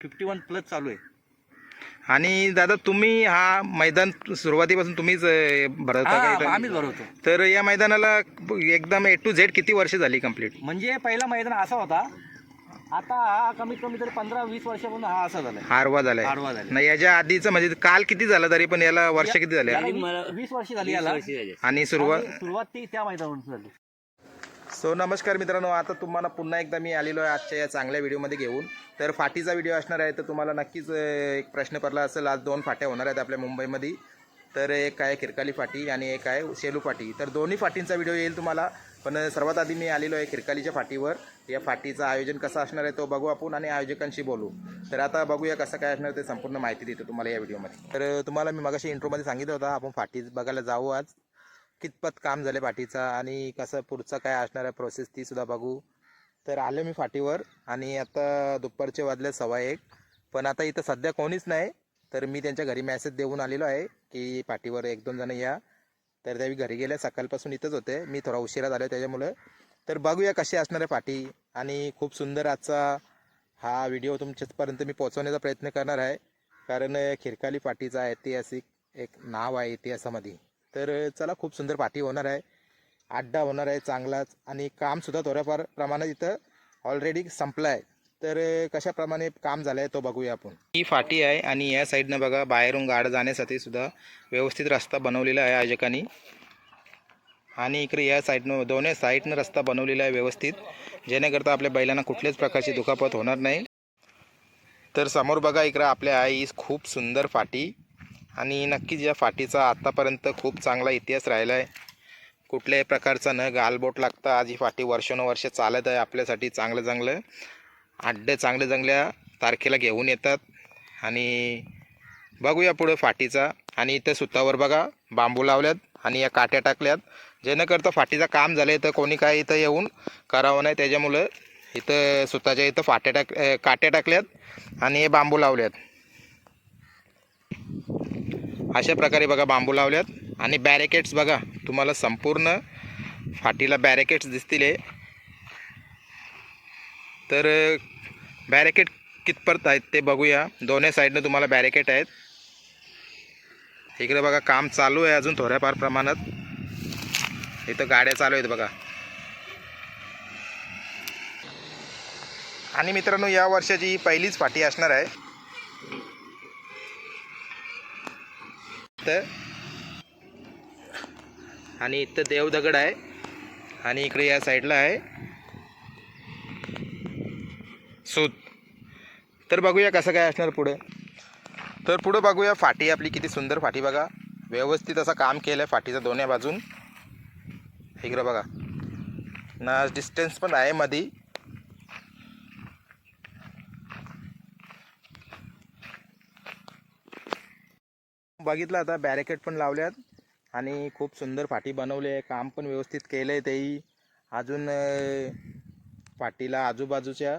Fifty one plus चालू आहे. आणि दादा तुम्ही हा मैदान सुरुवातीपासून तुम्हीच भरवता हा, का आम्हीच इथं? भरवतो. तर या मैदानाला एकदम ए टू झेड किती वर्ष झाली कंप्लीट म्हणजे पहिला मैदान असा होता आता हा कमीत कमी तरी पंधरा वीस वर्षापासून हा असा झालाय. हारवा झालाय. आडवा झालाय. नाही याच्या आधीचं म्हणजे काल किती झालं तरी पण याला वर्ष किती झाले? याला वीस- वीस वर्ष झाली. याला आणि सुरुवात आणि सुरुवात ती त्या मैदानावरून झाली. सो नमस्कार मित्रांनो आता तुम्हाला पुन्हा एकदा मी आलेलो आहे आजच्या या चांगल्या व्हिडिओमध्ये घेऊन. तर फाटीचा व्हिडिओ असणार आहे तर तुम्हाला नक्कीच एक प्रश्न पडला असेल आज दोन फाट्या होणार आहेत आपल्या मुंबईमध्ये. तर एक आहे खिरकाली फाटी आणि एक आहे शेलू फाटी. तर दोन्ही फाटींचा व्हिडिओ येईल तुम्हाला पण सर्वात आधी मी आलेलो आहे खिरकालीच्या फाटीवर. या फाटीचं आयोजन कसं असणार आहे तो बघू आपण आणि आयोजकांशी बोलू. तर आता बघूया कसं काय असणार ते संपूर्ण माहिती देतो तुम्हाला या व्हिडिओमध्ये. तर तुम्हाला मी मगाशी इंट्रोमध्ये सांगितलं होतं आपण फाटी बघायला जाऊ आज. कितपत काम झाले पाठीचा आणि कसं पुढचं काय असणार आहे प्रोसेस ती सुद्धा बघू. तर आलो मी फाटीवर आणि आता दुपारचे वाजले सव्वा एक. पण आता इथं सध्या कोणीच नाही. तर मी त्यांच्या घरी मेसेज देऊन आलेलो आहे की पाठीवर एक दोन जण या. तर त्यावेळी घरी गेल्या सकाळपासून इथंच होते. मी थोडा उशिरा झालो त्याच्यामुळं. तर बघूया कशी असणार आहे पाठी आणि खूप सुंदर आजचा हा व्हिडिओ तुमच्यापर्यंत मी पोहोचवण्याचा प्रयत्न करणार आहे. कारण खिरकाली पाटीचा ऐतिहासिक एक नाव आहे इतिहासामध्ये. तर चला खूप सुंदर पाठी होणार आहे. अड्डा होणार आहे चांगलाच आणि कामसुद्धा थोड्याफार प्रमाणात इथं ऑलरेडी संपलं आहे तर कशाप्रमाणे काम झालं आहे तो बघूया आपण. ही फाटी आहे आणि या साईडनं बघा बाहेरून गाड जाण्यासाठी सुद्धा व्यवस्थित रस्ता बनवलेला आहे आयोजकांनी. आणि इकडे या साईडनं दोन्ही साईडनं रस्ता बनवलेला आहे व्यवस्थित. जेणेकरता आपल्या बैलांना कुठल्याच प्रकारची दुखापत होणार नाही. तर समोर बघा इकडं आपल्या आई खूप सुंदर फाटी. आणि नक्कीच या फाटीचा आत्तापर्यंत खूप चांगला इतिहास राहिला आहे. कुठल्याही प्रकारचा न गालबोट लागता आज ही फाटी वर्षानुवर्ष चालत आहे. आपल्यासाठी चांगलं चांगलं अड्डे चांगल्या चांगल्या तारखेला घेऊन येतात. आणि बघूया पुढं फाटीचा. आणि इथं सुतावर बघा बांबू लावल्यात आणि या काट्या टाकल्यात. जेणेकरता फाटीचं काम झालं तर कोणी काय इथं येऊन करावं नाही त्याच्यामुळं इथं सुताच्या इथं फाट्या टाक काट्या टाकल्यात आणि हे बांबू लावल्यात. अशा प्रकारे बघा बांबू लावल्यात. आणि बॅरेकेट्स बघा तुम्हाला संपूर्ण फाटीला बॅरेकेट्स दिसतील हे. तर बॅरेकेट कितपर्यंत आहेत ते बघूया. दोन्ही साईडनं तुम्हाला बॅरेकेट आहेत. इकडे बघा काम चालू आहे अजून थोड्याफार प्रमाणात. इथं गाड्या चालू आहेत बघा. आणि मित्रांनो या वर्षाची ही पहिलीच फाटी असणार आहे. तर आणि इथं देवदगड आहे. आणि इकडे या साईडला आहे. सूत. तर बघूया कसं काय असणार पुढे. तर पुढं बघूया फाटी आपली किती सुंदर फाटी बघा. व्यवस्थित असं काम केलं आहे फाटीचं दोन्ही बाजून. इकडं बघा. ना डिस्टन्स पण आहे मधी. बघितलं आता बॅरिकेड पण लावल्यात आणि खूप सुंदर फाटी बनवली आहे. काम पण व्यवस्थित केलं आहे तेही अजून फाटीला आजूबाजूच्या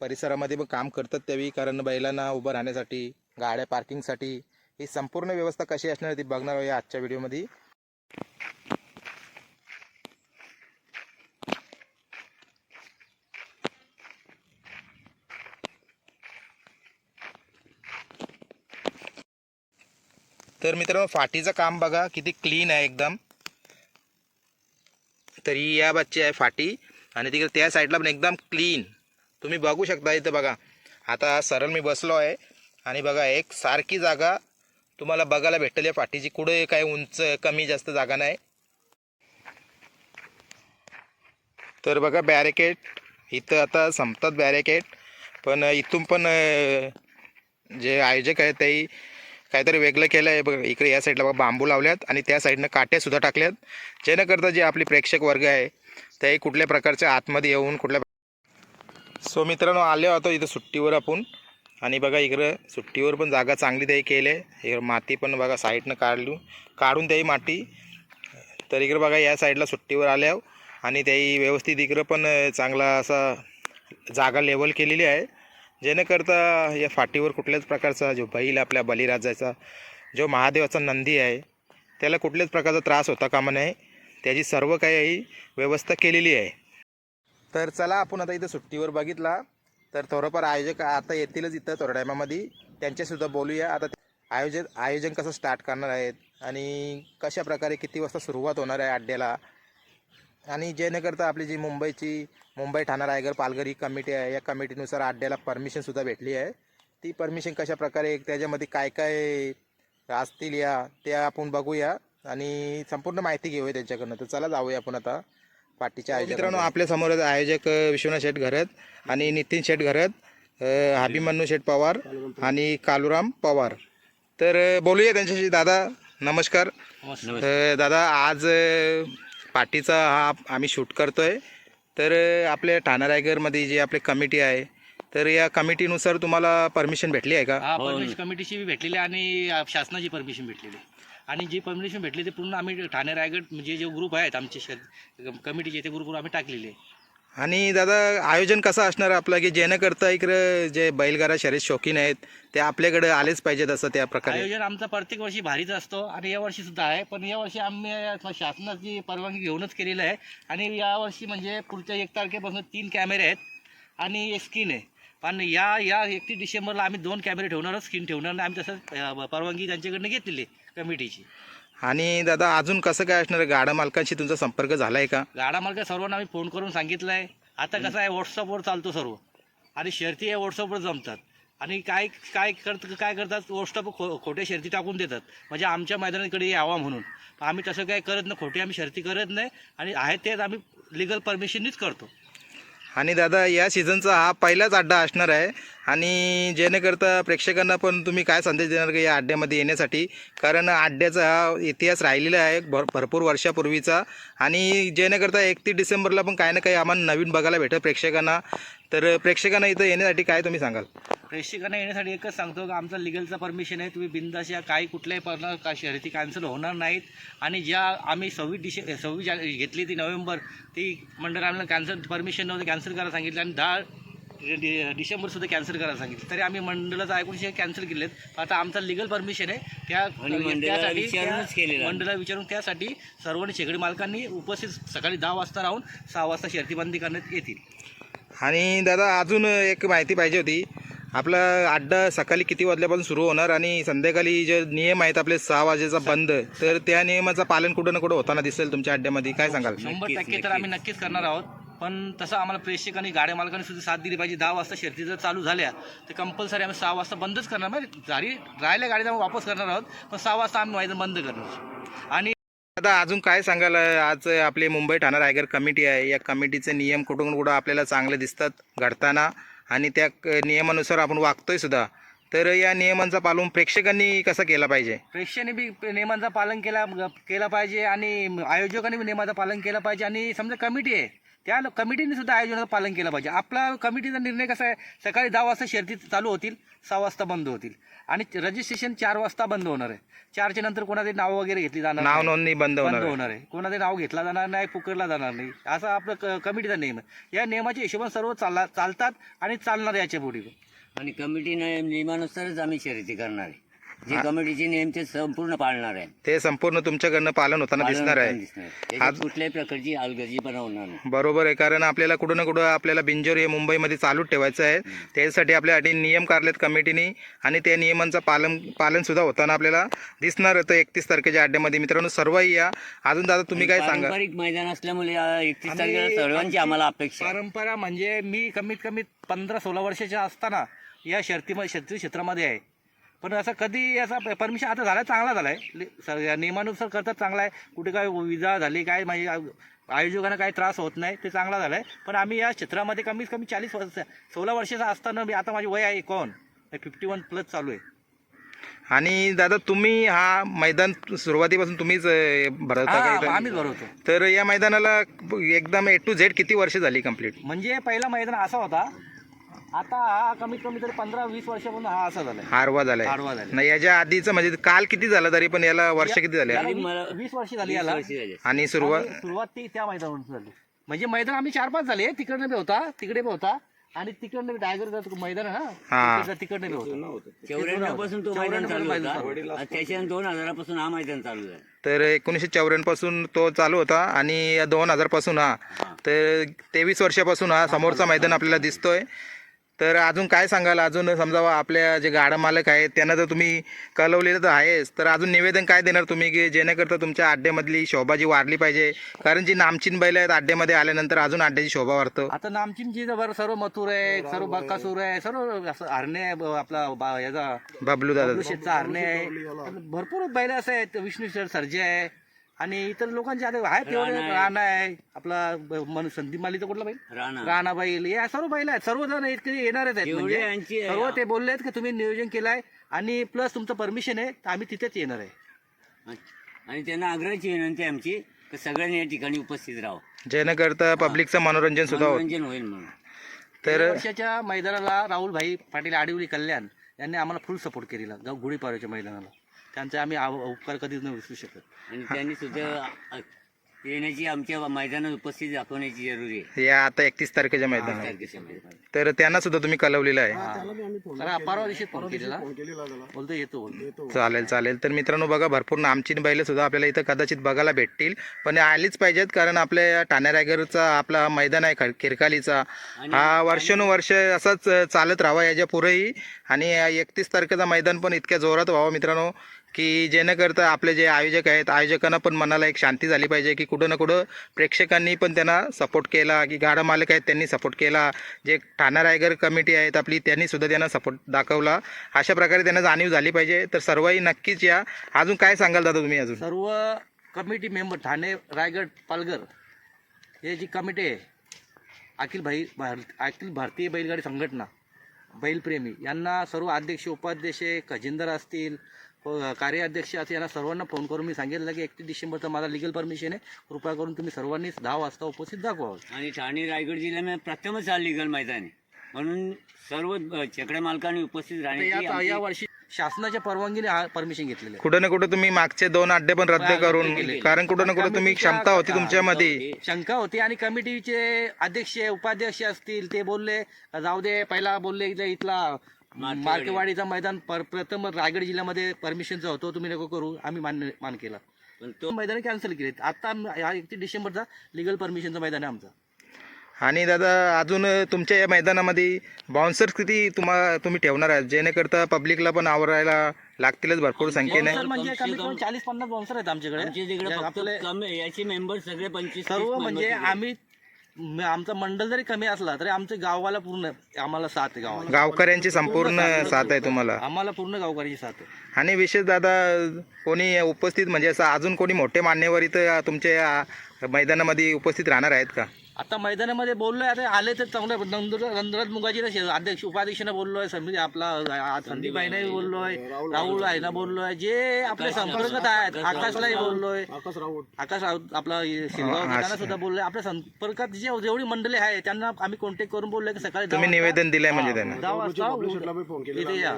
परिसरामध्ये पण काम करतात त्यावेळी कारण बैलांना उभं राहण्यासाठी गाड्या पार्किंगसाठी ही संपूर्ण व्यवस्था कशी असणार ती बघणार आहे आजच्या व्हिडिओमध्ये तर मित्रांनो फाटीचं काम बघा किती क्लीन आहे एकदम. तरी या बाजची आहे फाटी आणि तिकडे त्या साईडला पण एकदम क्लीन तुम्ही बघू शकता इथं बघा. आता सरळ मी बसलो आहे आणि बघा एक सारखी जागा तुम्हाला बघायला भेटेल या फाटीची. कुठे काय उंच कमी जास्त जागा नाही. तर बघा बॅरिकेड इथं आता संपतात बॅरिकेड पण इथून पण जे आयोजक आहेत तेही काहीतरी वेगळं केलं आहे बघा इकडे या साईडला बघा बांबू लावल्यात आणि त्या साईडनं काट्यासुद्धा टाकल्यात. जेणेकरता जे आपली प्रेक्षक वर्ग आहे ते कुठल्या प्रकारच्या आतमध्ये येऊन कुठल्या सो मित्रांनो आले होतो इथं सुट्टीवर आपण. आणि बघा इकडं सुट्टीवर पण जागा चांगली त्याही केली. आहे इकडं माती पण बघा साईडनं काढली काढून त्याही माती. तर इकडं बघा या साईडला सुट्टीवर आल्या आणि त्याही व्यवस्थित इकडं पण चांगला असा जागा लेवल केलेली आहे. जेणेकरता या फाटीवर कुठल्याच प्रकारचा जो बैल आपल्या बलिराजाचा जो महादेवाचा नंदी आहे त्याला कुठल्याच प्रकारचा त्रास होता कामा नये. त्याची सर्व काही व्यवस्था केलेली आहे. तर चला आपण आता इथं सुट्टीवर बघितला. तर थोडंफार आयोजक आता येतीलच इथं थोड्या टायमामध्ये त्यांच्यासुद्धा बोलूया. आता आयोजक आयोजन कसं स्टार्ट करणार आहेत आणि कशा प्रकारे किती वाजता सुरुवात होणार आहे अड्ड्याला? आणि जेणेकरता आपली जी मुंबईची मुंबई ठाणा रायगड पालघर ही कमिटी आहे या कमिटीनुसार अड्ड्याला परमिशनसुद्धा भेटली आहे. ती परमिशन कशा प्रकारे त्याच्यामध्ये काय काय असतील या त्या आपण बघूया आणि संपूर्ण माहिती घेऊया त्यांच्याकडनं. तर चला जाऊया आपण आता पार्टीच्या आयोजक मित्रांनो आपल्यासमोर आयोजक विश्वनाथ शेठ घरत आणि नितीन शेठ घरत अ, अभिमन्यू शेठ पवार आणि कालुराम पवार. तर बोलूया त्यांच्याशी. दादा नमस्कार. दादा आज पार्टीचा हा आम्ही शूट करतोय तर अ, आपल्या ठाणा रायगडमध्ये जी आपली कमिटी आहे तर या कमिटीनुसार तुम्हाला परमिशन भेटली आहे का हा परमिशन कमिटीची बी भेटलेली आहे आणि शासनाची परमिशन भेटलेली आहे. आणि जी परमिशन भेटली ते पूर्ण आम्ही ठाणे रायगड म्हणजे जे ग्रुप आहेत आमचे शेत कमिटीचे ते ग्रुप आम्ही टाकलेले आहे. आणि दादा आयोजन कसं असणार आपलं? की जेणेकरता इकडं जे बैलगाडा शर्यत शौकीन आहेत ते आपल्याकडे आलेच पाहिजेत असं त्या प्रकारे? आयोजन आमचा प्रत्येक वर्षी भारीच असतो आणि या वर्षी सुद्धा आहे. पण या वर्षी आम्ही शासनाची परवानगी घेऊनच केलेलं आहे. आणि या वर्षी म्हणजे पुढच्या एक तारखेपासून तीन कॅमेरे आहेत आणि एक स्किन आहे. पण या या एकतीस डिसेंबरला आम्ही दोन कॅमेरे ठेवणार स्किन ठेवणार आणि आम्ही तसं परवानगी त्यांच्याकडनं घेतलेली आहे कमिटीची. आणि दादा अजून कसं काय असणार आहे? गाडा मालकांशी तुमचा संपर्क झाला आहे का? गाडा मार्ग सर्वांना आम्ही फोन करून सांगितलं आहे आता कसं आहे व्हॉट्सअपवर चालतो सर्व. आणि शर्ती आहे व्हॉट्सअपवर जमतात. आणि काय काय करत काय करतात व्हॉट्सअप खो खोटे शर्ती टाकून देतात. म्हणजे आमच्या मैदानाकडे यावा म्हणून. आम्ही तसं काय करत नाही खोटे आम्ही शर्ती करत नाही. आणि आहे तेच आम्ही लिगल परमिशननीच करतो. आणि दादा या सीझनचा हा पहिलाच अड्डा असणार आहे. आणि जेणेकरता प्रेक्षकांना पण तुम्ही काय संदेश देणार का या अड्ड्यामध्ये येण्यासाठी? कारण अड्ड्याचा हा इतिहास राहिलेला आहे भर भरपूर वर्षापूर्वीचा. आणि जेणेकरता एकतीस डिसेंबरला पण काही ना काही आम्हाला नवीन बघायला भेटतं प्रेक्षकांना. तर प्रेक्षकांना इथं येण्यासाठी काय तुम्ही सांगाल? प्रेक्षकांना येण्यासाठी एकच सांगतो की आमचं लिगलचं परमिशन आहे. तुम्ही बिंदास या काही कुठल्याही प्रकार का शर्यती कॅन्सल होणार नाहीत. आणि ज्या आम्ही सव्वीस डिसे सव्वीस जा घेतली ती नोव्हेंबर ती मंडळ आम्हाला कॅन्सल परमिशन नव्हतं कॅन्सल करायला सांगितलं. आणि दहा डिसेंबरसुद्धा कॅन्सल करायला सांगितलं. तरी आम्ही मंडळाचं ऐकून कॅन्सल केलेत. आता आमचा लिगल परमिशन आहे. त्या त्यासाठी मंडळाला विचारून त्यासाठी सर्वांनी शेगडी मालकांनी उपस्थित सकाळी दहा वाजता राहून सहा वाजता शर्तीबंदी करण्यात येतील. आणि दादा अजून एक माहिती पाहिजे होती. आपला अड्डा सकाळी किती वाजल्यापासून सुरू होणार आणि संध्याकाळी जे नियम आहेत आपले सहा वाजेचा बंद तर त्या नियमाचं पालन कुठं ना कुठं होताना दिसेल तुमच्या अड्ड्यामध्ये. काय सांगाल? शंभर टक्के तर आम्ही नक्कीच करणार आहोत. पण तसं आम्हाला प्रेक्षकांनी गाड्या मालकांनी सुद्धा साथ दिली पाहिजे. दहा वाजता शर्ती जर चालू झाल्या तर कंपल्सरी आम्ही सहा वाजता बंदच करणार. म्हणजे गाडी राहिल्या गाडीत आम्ही वापस करणार आहोत पण सहा वाजता आम्ही मैदान बंद करणार. आणि दादा अजून काय सांगाल? आज आपली मुंबई ठाणा रायगड कमिटी आहे. या कमिटीचे नियम कुठून कुठं आपल्याला चांगले दिसतात घडताना आणि त्या क- नियमानुसार आपण वागतोय सुद्धा. तर या नियमांचा पालन प्रेक्षकांनी कसा केला पाहिजे? प्रेक्षकांनी बी नियमांचं पालन केला केलं पाहिजे आणि आयोजकांनी बी नियमाचं पालन केलं पाहिजे. आणि समजा कमिटी आहे त्या कमिटीने सुद्धा आयोजनाचं पालन केलं पाहिजे. आपला कमिटीचा निर्णय कसा आहे? सकाळी दहा वाजता शर्ती चालू होतील सहा वाजता बंद होतील. आणि रजिस्ट्रेशन चार वाजता बंद होणार आहे. चारच्या नंतर कोणाचे नाव वगैरे घेतली जाणार नाव नाही. नोंदणी बंद बंद होणार आहे. कोणाचे नाव घेतला जाणार नाही पुकारला जाणार नाही. असा आपलं क- कमिटीचा नियम आहे. या नियमाच्या हिशोबाने सर्व चालला चालतात आणि चालणार याच्यापुढे. आणि कमिटी नियमानुसारच आम्ही शर्यती करणार आहे. जे कमिटीचे नियम ते संपूर्ण पाळणार आहे. ते संपूर्ण तुमच्याकडनं पालन होताना दिसणार आहे. त्याच्यात कुठल्याही प्रकारची अलगर्जीपणा होणार नाही. बरोबर आहे कारण आपल्याला कुठं ना कुठं आपल्याला बिंजोर हे मुंबईमध्ये चालू ठेवायचं आहे. त्यासाठी आपल्यासाठी नियम काढलेत कमिटीने आणि त्या नियमांचं पालन पालन सुद्धा होताना आपल्याला दिसणार होतं एकतीस तारखेच्या अड्ड्यामध्ये. मित्रांनो सर्वही या. अजून दादा तुम्ही काय सांगा? पारंपरिक मैदान असल्यामुळे एकतीस तारखेला सर्वांची आम्हाला अपेक्षा आहे. परंपरा म्हणजे मी कमीत कमी पंधरा सोळा वर्षाच्या असताना या शर्तीमध्ये शर्ती क्षेत्रामध्ये आहे. पण असं कधी असा परमिशन आता झाला चांगला झाला आहे नियमानुसार करतात चांगला आहे कुठे काय विजा झाली काय म्हणजे आयोजकांना काही त्रास होत नाही ते चांगला झाला आहे पण आम्ही या क्षेत्रामध्ये कमीत कमी चाळीस वर्ष सोळा वर्षाचा असताना मी आता माझी वय आहे कोण फिफ्टी वन प्लस चालू आहे. आणि दादा तुम्ही हा मैदान सुरुवातीपासून तुम्हीच भरवता? आम्हीच भरवतो. तर या मैदानाला एकदम ए टू झेड किती वर्ष झाली कंप्लीट म्हणजे पहिला मैदान असा होता आता हा कमीत कमी तरी पंधरा वीस वर्षापासून हा असा झालाय. हारवा झालाय. आडवा झालाय. नाही याच्या आधीचं म्हणजे काल किती झालं तरी पण याला वर्ष किती झाले? याला वीस- वर्ष झाली याला. झाली. आणि सुरुवात? आणि सुरुवात ती त्या मैदानावरून झाली. म्हणजे मैदान आम्ही चार पाच झाले. तिकडनं बी होता तिकडे बी होता. आणि तिकडनं बी टायगर मैदान आहे हा. ना? तिकडचं- तिकडनं बी होता. चौऱ्याण्णवपासून तो मैदान चालू होता. आणि त्याच्यानंतर दोन हजारापासून हा मैदान चालू आहे तर एकोणीसशे चौऱ्याण्णवपासून तो चालू होता आणि दोन हजारपासून हा. तर तेवीस वर्षापासून हा समोरचा मैदान आपल्याला दिसतोय. तर अजून काय सांगाल? अजून समजा आपल्या जे गाडा मालक आहेत त्यांना तर तुम्ही कळवलेलं तर आहेच. तर अजून निवेदन काय देणार तुम्ही की जेणेकरता तुमच्या अड्ड्यामधली शोभा जी वाढली पाहिजे? कारण जी नामचीन बैल आहेत अड्ड्यामध्ये आल्यानंतर अजून अड्ड्याची शोभा वाढतं. आता नामचिंची बरं सर्व मथुर आहे सर्व बक्कासूर आहे सर्व असं हरणे आहे, आपला याचा बबलू दादा. शेतचा हरणे आहे. भरपूर बैल असे आहेत. विष्णू सर सर्जे आहे. आणि इतर लोकांचे आता आहेत तेवढे. राणा आहे. आपला मन संदीप मालीचा कुठला बैल राणा. राणा बैल. या सर्व बैल आहेत. सर्वजण इतके येणारच आहेत एवढे म्हणजे. यांची. सर्व ते बोलले आहेत की तुम्ही नियोजन केलंय आणि प्लस तुमचं परमिशन आहे तर आम्ही तिथेच येणार आहे. आणि त्यांना आग्रहाची विनंती आहे आमची की सगळ्यांनी या ठिकाणी उपस्थित राहावं. जेणेकरता पब्लिकचं मनोरंजन सुद्धा होतं. मनोरंजन होईल म्हणून. तर वर्षाच्या मैदानाला राहुल भाई पाटील आडिवली कल्याण यांनी आम्हाला फुल सपोर्ट केलेला गाव गुढीपाडव्याच्या मैदानाला. त्यांचे आम्ही आव- उपकार कधीच न विसरू शकत. आणि त्यांनी सुद्धा अ, येण्याची आमच्या मैदानात उपस्थिती दाखवण्याची जरुरी आहे. या आता एकतीस तारखेच्या मैदानात. तर त्यांना सुद्धा तुम्ही कळवलेलं आहे. परवा दिवशी फोन केलेला. बोलतो येतो बोलतो चालेल चालेल. तर मित्रांनो बघा भरपूर नामचीन बैल सुद्धा आपल्याला इथं कदाचित बघायला भेटतील. पण आलीच पाहिजेत कारण आपल्या या ठाणे रायगडचा आपला मैदान आहे ख- खिरकालीचा. हा वर्षानुवर्ष असाच चालत राहावा याच्या पुढेही. आणि एकतीस तारखेचा मैदान पण इतक्या जोरात व्हावं मित्रांनो. की जेणेकरता आपले जे आयोजक आहेत आयोजकांना पण मनाला एक शांती झाली पाहिजे की कुठं ना कुठं प्रेक्षकांनी पण त्यांना सपोर्ट केला की गाडा मालक आहेत त्यांनी सपोर्ट केला जे ठाणा रायगड कमिटी आहेत आपली त्यांनी सुद्धा त्यांना सपोर्ट दाखवला. अशा प्रकारे त्यांना जाणीव झाली पाहिजे. तर सर्वही नक्कीच या. अजून काय सांगाल दादा तुम्ही अजून? सर्व कमिटी मेंबर ठाणे रायगड पालघर हे जी कमिटी आहे अखिल भाई भार अखिल भारतीय बैलगाडी संघटना बैलप्रेमी यांना सर्व अध्यक्ष उपाध्यक्ष खजिंदर असतील कार्याध्यक्ष असतील यांना सर्वांना फोन करून मी सांगितलं की एकतीस डिसेंबरचा माझा लिगल परमिशन आहे. कृपया करून तुम्ही सर्वांनी दहा वाजता उपस्थित दाखवावं आणि ठाणे रायगड जिल्ह्यामध्ये प्रथमच हा लिगल मैदान आहे. म्हणून सर्व अ, छकड्या मालकांनी उपस्थित आता राहण्याची या वर्षी शासनाच्या परवानगीने परमिशन घेतलेलं कुठं ना कुठं तुम्ही मागचे दोन अड्डे पण रद्द करून कारण कुठं ना कुठं तुम्ही क्षमता होती तुमच्यामध्ये शंका होती आणि कमिटीचे अध्यक्ष उपाध्यक्ष असतील ते बोलले जाऊ दे पहिला बोलले इथला मार्केवाडीचा मैदान पर- प्रथम रायगड जिल्ह्यामध्ये परमिशनचा होतो तुम्ही नको करू. आम्ही मान मान केला. पण तो मैदान कॅन्सल केले आता हा एकतीस डिसेंबरचा लिगल परमिशनचा मैदान आहे आमचा. आणि दादा अजून तुमच्या या मैदानामध्ये बाउन्सर्स किती तुम्हा तुम्ही ठेवणार आहात जेणेकरता पब्लिकला पण आवरायला लागतीलच भरपूर संख्येने. Bouncer म्हणजे कमीत कमी चाळीस पन्नास बॉन्सर आहेत आमच्याकडे. आमच्या तिकडे जे फक्त आपले कमी याचे मेंबर सगळे पंचवीस सर्व म्हणजे आम्ही म- आमचा मंडळ जरी कमी असला तरी आमचं गावाला पूर्ण आम्हाला साथ आहे गावाला गावकऱ्यांची संपूर्ण साथ आहे. तुम्हाला? आम्हाला पूर्ण गावकऱ्याची साथ आहे. आणि विशेष दादा कोणी उपस्थित म्हणजे असं अजून कोणी मोठे मान्यवर इथं तुमच्या मैदानामध्ये उपस्थित राहणार आहेत का? आता मैदानामध्ये बोललोय आता आले तर चांगलं नंदुर नंदुरात मुगाजीला शे- अध्यक्ष उपाध्यक्षांना बोललोय समिती आपला आ- संदीप आईनाही बोललोय राहुल आईना बोललोय जे आपले संपर्कात आहेत आकाशलाही बोललोय. आकाश राऊत आपला शिरगाव त्यांना सुद्धा बोललोय. आपल्या संपर्कात जे जेवढी मंडळी आहे त्यांना आम्ही कॉन्टॅक्ट करून बोललोय की सकाळी निवेदन दिलंय म्हणजे त्यांना. दहा वाजता उद- इथे या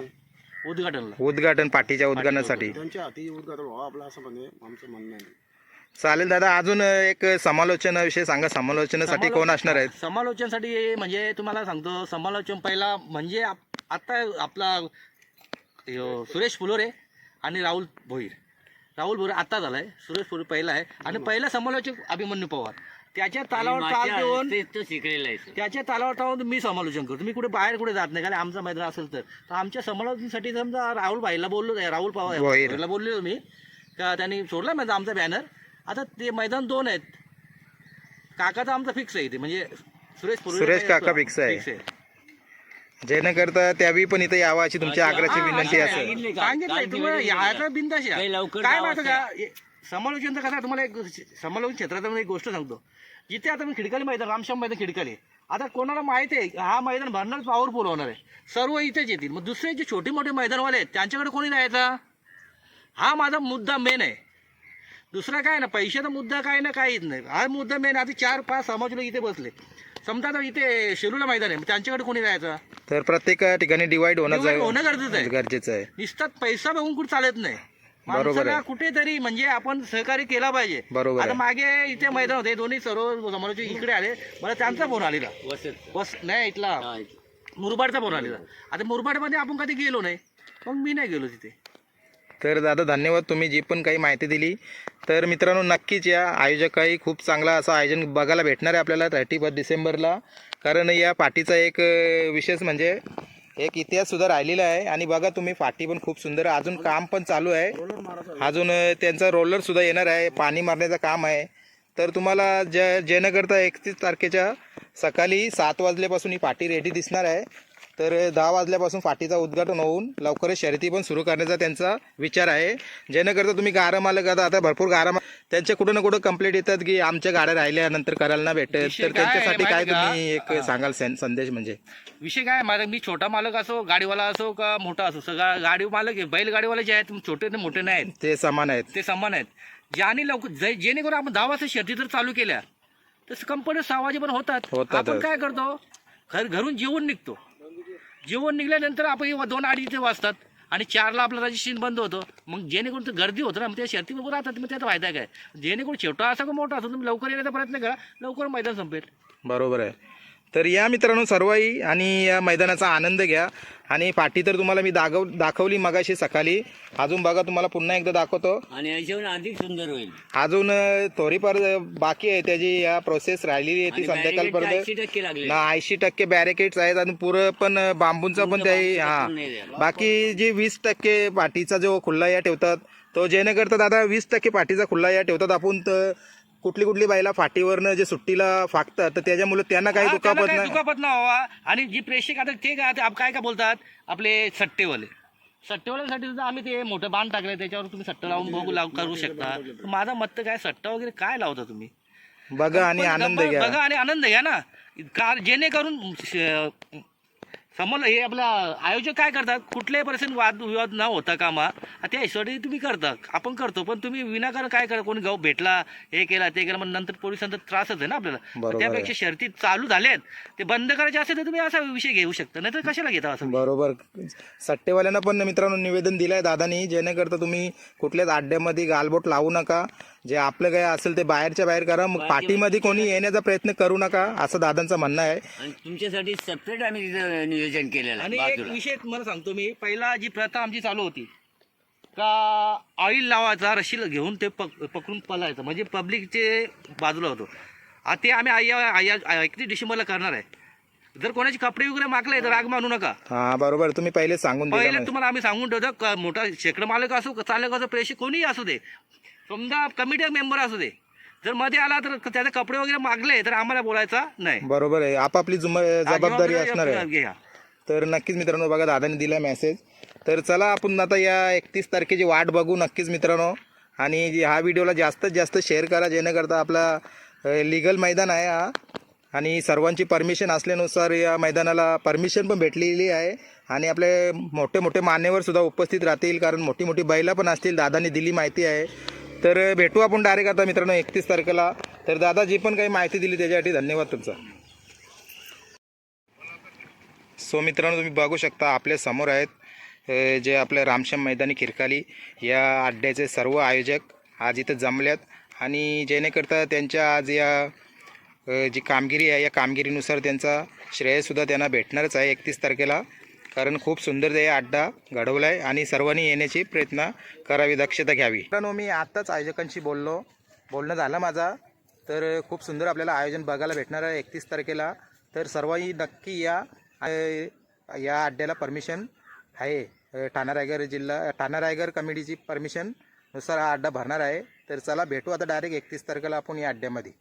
उद्घाटनला. उद्घाटन पाठीच्या उद्घाटनासाठी. त्यांच्या हाती उद्घाटन व्हावं आपलं असं म्हणजे आमचं म्हणणं आहे. चालेल दादा अजून एक समालोचनाविषयी सांगा समालोचनासाठी कोण असणार आहेत? समालोचनसाठी म्हणजे तुम्हाला सांगतो समालोचन पहिला म्हणजे आप- आता आपला यो सुरेश फुलोरे आणि राहुल भोईर. राहुल भोईर आता झालाय सुरेश फुलोरे पहिला आहे. आणि पहिला समालोचक अभिमन्यू पवार. त्याच्या तालावर ताल देऊन शिकलेला आहे. त्याच्या तालावर टाळून मी समालोचन करतो. मी कुठे बाहेर कुठे जात नाही कारण आमचा मैदान असेल तर. तर आमच्या समालोचनासाठी समजा राहुल भाईला बोललो राहुल पवार भोईर. भोईरला बोललेलो मी. का त्यांनी सोडला मैदान आमचा बॅनर आता ते मैदान दोन आहेत. काकाचा आमचा फिक्स आहे इथे म्हणजे सुरेश सुरेश काका fix आहे. Fix जेणेकरता त्यावेळी पण इथे यावं अशी तुमची आग्रहाची हा, विनंती हा, असेल. सांगितले? सांगितलंय तुम्हाला याचा. बिंदाश या. काही लवकर काय माहिती का? ए- समालोचनचं कसं आहे, तुम्हाला एक समालोचन क्षेत्रात एक गोष्ट सांगतो. जिथे आता मी खिडकाली मैदान रामश्याम मैदान खिडकाली. आता कोणाला माहिती आहे हा मैदान भरणार पॉवरफुल होणार आहे. सर्व इथेच येतील. मग दुसरे जे छोटे मोठे मैदानवाले आहेत त्यांच्याकडे कोणी नाही यायचा हा माझा मुद्दा मेन आहे. दुसरा काय ना पैशाचा मुद्दा काय ना काहीच नाही. हा मुद्दा मेन आता चार पाच समाज लोक इथे बसले. समजा आता इथे शेलूला मैदान आहे मग त्यांच्याकडे कोणी जायचं तर प्रत्येक ठिकाणी डिवाइड होणं होणं गरजेचं आहे. गरजेचं आहे. नुसतात पैसा बघून कुठे चालत नाही. बरोबर माणसाला. कुठेतरी म्हणजे आपण सहकार्य केला पाहिजे. बरोबर आता आहे. मागे इथे मैदान होते दोन्ही सर्व समालोचक इकडे आले. मला त्यांचा फोन आलेला. बस नाही इथला. मुरबाडचा फोन आलेला. आता मुरबाडमध्ये आपण कधी गेलो नाही. मग मी नाही गेलो तिथे. तर दादा धन्यवाद तुम्ही जी पण काही माहिती दिली. तर मित्रांनो नक्कीच या आयोजकही खूप चांगला असं आयोजन बघायला भेटणार आहे आपल्याला थर्टी फर्स्ट डिसेंबरला. कारण या पाठीचा एक विशेष म्हणजे एक इतिहाससुद्धा राहिलेला आहे. आणि बघा तुम्ही फाटी पण खूप सुंदर अजून काम पण चालू आहे. अजून त्यांचा रोलरसुद्धा येणार आहे. पाणी मारण्याचं काम आहे. तर तुम्हाला ज जेणेकरता एकतीस तारखेच्या सकाळी सात वाजल्यापासून ही पाटी रेडी दिसणार आहे. तर दहा वाजल्यापासून फाटीचा उद्घाटन होऊन लवकरच शर्यती पण सुरू करण्याचा त्यांचा विचार आहे. जेणेकरता तुम्ही गारा मालक आता आता भरपूर गारा त्यांच्या कुठं ना कुठं कंप्लेंट येतात की आमच्या गाड्या राहिल्यानंतर करायला नाही भेटत. तर त्यांच्यासाठी काय? तुम्ही एक सांगाल संदेश म्हणजे? विषय काय माझा मी छोटा मालक असो गाडीवाला असो का मोठा असो सगळा गाडी मालक बैलगाडीवाले जे आहेत छोटे ते मोठे नाही आहेत. ते समान आहेत. ते समान आहेत. ज्याने लवकर जेणेकरून आपण दहा वाजता शर्ती जर चालू केल्या तर कंपनी सहा वाजेपर्यंत होतात. होतातच. आपण काय करतो? घर घरून जेवण निघतो. जेवण निघल्यानंतर आपण दोन अडीच वाजतात आणि चारला आपलं रजिस्ट्रेशन बंद होतं. मग जेणेकरून तर गर्दी होतं ना मग त्या शर्ती बरोबर राहतात मग त्याचा फायदा काय? जेणेकरून छोटा असा का मोठा असतो तुम्ही लवकर येण्याचा प्रयत्न करा लवकर मैदान संपेल. बरोबर आहे. तर या मित्रांनो सर्वही आणि या मैदानाचा आनंद घ्या. आणि पाठी तर तुम्हाला मी दाखव दाखवली मगाशी सकाळी. अजून बघा तुम्हाला पुन्हा एकदा दाखवतो. आणि याच्याहून अधिक सुंदर होईल. अजून थोडीफार बाकी आहे त्याची या प्रोसेस राहिलेली आहे ती संध्याकाळपर्यंत ऐंशी टक्के लागले. ना ऐंशी टक्के बॅरिकेड्स आहेत आणि पुरं पण बांबूंचा पण त्याही हा. बाकी जी वीस टक्के पाठीचा जो खुल्ला या ठेवतात तो जेणेकरता दादा वीस टक्के पाठीचा खुल्ला या ठेवतात. आपण तर कुठली कुठली बाईला फाटीवरनं जे सुट्टीला फाकतात तर त्याच्यामुळे त्यांना काही हा, दुखापत काही नाही? दुखापत ना व्हावा आणि जी प्रेक्षक आता ते काय आप- काय काय बोलतात? आपले सट्टेवाले. सट्टेवाल्यांसाठी सुद्धा आम्ही ते मोठं बाण टाकले त्याच्यावर तुम्ही सट्टा लावून बघू लाव करू शकता. माझं मत तर काय सट्टा वगैरे काय लावता तुम्ही? बघा आणि पण आनंद गप्पा- घ्या. बघा आणि आनंद घ्या ना. का जेणेकरून श- समोर हे आपला आयोजक काय करतात? कुठल्याही पर्सेंट वाद विवाद न होता कामा त्या हिशोबाने तुम्ही करता. आपण करतो पण तुम्ही विनाकारण काय करा? कोणी गाव भेटला हे केला ते केलं मग नंतर पोलिसांचा त्रासच आहे ना आपल्याला. त्यापेक्षा शर्ती चालू झाल्यात. ते बंद करायचे असेल तर तुम्ही असा विषय घेऊ शकता. नाहीतर कशाला घेता असं? बरोबर. सट्टेवाल्यांना पण मित्रांनो निवेदन दिलंय दादानी जेणेकरता तुम्ही कुठल्याच अड्ड्यामध्ये गालबोट लावू नका. जे आपलं काय असेल ते बाहेरच्या बाहेर करा. मग पाठीमध्ये कोणी येण्याचा प्रयत्न करू नका असं दादांचं म्हणणं आहे. आणि तुमच्यासाठी सेपरेट आम्ही तिथं नियोजन केलेलं आणि आहे एक बाजूला. विषय तुम्हाला सांगतो मी. पहिला जी प्रथा आमची चालू होती का ऑइल लावायचा रशीला घेऊन ते पक पकडून पलायचं. म्हणजे पब्लिकचे बाजूला होतो. आता ते आम्ही आया आया एकतीस डिसेंबरला करणार आहे. जर कोणाचे कपडे वगैरे मागले तर राग मानू नका. हा बरोबर. तुम्ही पहिले सांगून पहिले तुम्हाला आम्ही सांगून ठेवतो क- मोठा शेकडं मालक असो का चालक असो प्रेक्षक कोणीही असू दे. समजा कमिटी मेंबर असू दे. जर मध्ये आला तर त्याचे कपडे वगैरे मागले तर आम्हाला बोलायचा नाही. बरोबर आहे. आपापली जुम जबाबदारी असणार आहे. घ्या तर नक्कीच मित्रांनो बघा दादाने दिला मेसेज तर चला आपण आता या एकतीस तारखेची वाट बघू नक्कीच मित्रांनो. आणि हा व्हिडिओला जास्तीत जास्त शेअर करा जेणेकरता आपला लिगल मैदान आहे हा. आणि सर्वांची परमिशन असल्यानुसार या मैदानाला परमिशन पण भेटलेली आहे. आणि आपले मोठे मोठे मान्यवर सुद्धा उपस्थित राहतील कारण मोठी मोठी बैला पण असतील. दादानी दिली माहिती आहे. तर भेटू आपण डायरेक्ट आता मित्रांनो एकतीस तारखेला. तर दादा जी पण काही माहिती दिली त्याच्यासाठी धन्यवाद तुमचा. सो मित्रांनो तुम्ही बघू शकता आपल्यासमोर आहेत जे आपल्या रामश्याम मैदानी खिरकाली या अड्ड्याचे सर्व आयोजक आज इथं जमल्यात. आणि जेणेकरता त्यांच्या आज या जी कामगिरी आहे या कामगिरीनुसार त्यांचा श्रेयसुद्धा त्यांना भेटणारच आहे एकतीस तारखेला. कारण खूप सुंदर ते अड्डा घडवला आहे आणि सर्वांनी येण्याची प्रयत्न करावी दक्षता घ्यावी. मित्रांनो मी आत्ताच आयोजकांशी बोललो. बोलणं झालं माझा. तर खूप सुंदर आपल्याला आयोजन बघायला भेटणार आहे एकतीस तारखेला. तर सर्वांनी नक्की या. या अड्ड्याला परमिशन आहे. ठाणा रायगड जिल्हा ठाणा रायगड कमिटीची परमिशननुसार हा अड्डा भरणार आहे. तर चला भेटू आता डायरेक्ट एकतीस तारखेला आपण या अड्ड्यामध्ये.